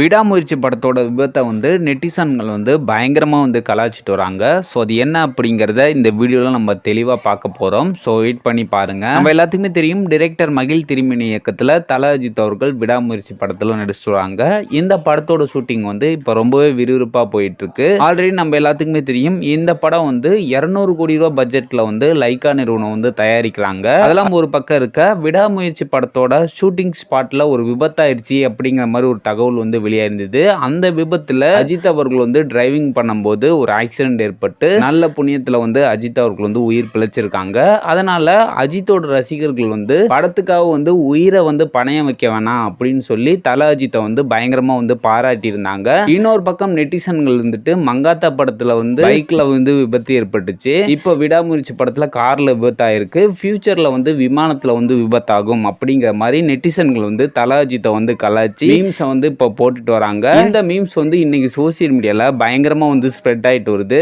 விடாமுயற்சி படத்தோட விபத்தை வந்து நெட்டிசன்கள் வந்து பயங்கரமாக வந்து கலாய்ச்சிட்டு வராங்க. ஸோ அது என்ன அப்படிங்கிறத இந்த வீடியோவில் நம்ம தெளிவாக பார்க்க போகிறோம் ஸோ வெயிட் பண்ணி பாருங்கள் நம்ம எல்லாத்துக்குமே தெரியும் டிரெக்டர் மகிழ் திருமணி இயக்கத்தில் தல அஜித் அவர்கள் விடாமுயற்சி படத்தில் நடிச்சிட்டு வராங்க. இந்த படத்தோட ஷூட்டிங் வந்து இப்போ ரொம்பவே விறுவிறுப்பாக போயிட்டுருக்கு. ஆல்ரெடி நம்ம எல்லாத்துக்குமே தெரியும் இந்த படம் வந்து இரநூறு கோடி ரூபா பட்ஜெட்டில் வந்து லைக்கா நிறுவனம் வந்து தயாரிக்கிறாங்க அதெல்லாம் ஒரு பக்கம் இருக்க விடாமுயற்சி படத்தோட ஷூட்டிங் ஸ்பாட்டில் ஒரு விபத்தாயிருச்சு அப்படிங்கிற மாதிரி ஒரு தகவல் வந்து வெளியாயிருந்தது அந்த விபத்தில் அஜித் அவர்கள் வந்து டிரைவிங் பண்ணும்போது ஒரு ஆக்சிடென்ட் ஏற்பட்டு நல்ல புண்ணியத்தில் வந்து அஜித் அவர்கள் வந்து உயிர் பிழைச்சிருக்காங்க. அதனால அஜித்தோட ரசிகர்கள் வந்து படத்துக்காக வந்து உயிரை வந்து பணயம் வைக்க வேணாம் அப்படின்னு சொல்லி தல அஜித்தை வந்து பயங்கரமாக வந்து பாராட்டி இருந்தாங்க இன்னொரு பக்கம் நெட்டிசன்கள் இருந்துட்டு மங்காத்தா படத்தில் வந்து பைக்கில் வந்து விபத்து ஏற்பட்டுச்சு. இப்போ விடாமுயற்சி படத்தில் காரில் விபத்தாயிருக்கு. ஃபியூச்சரில் வந்து விமானத்தில் வந்து விபத்தாகும் அப்படிங்கிற மாதிரி நெட்டிசன்கள் வந்து தல அஜித்தை வந்து கலாச்சி மீம்ஸை வந்து இப்போ போட்டு போட்டுட்டு வராங்க. இந்த மீம்ஸ் வந்து இன்னைக்கு சோசியல் மீடியாவில் பயங்கரமா வந்து ஸ்ப்ரெட் ஆயிட்டு வருது.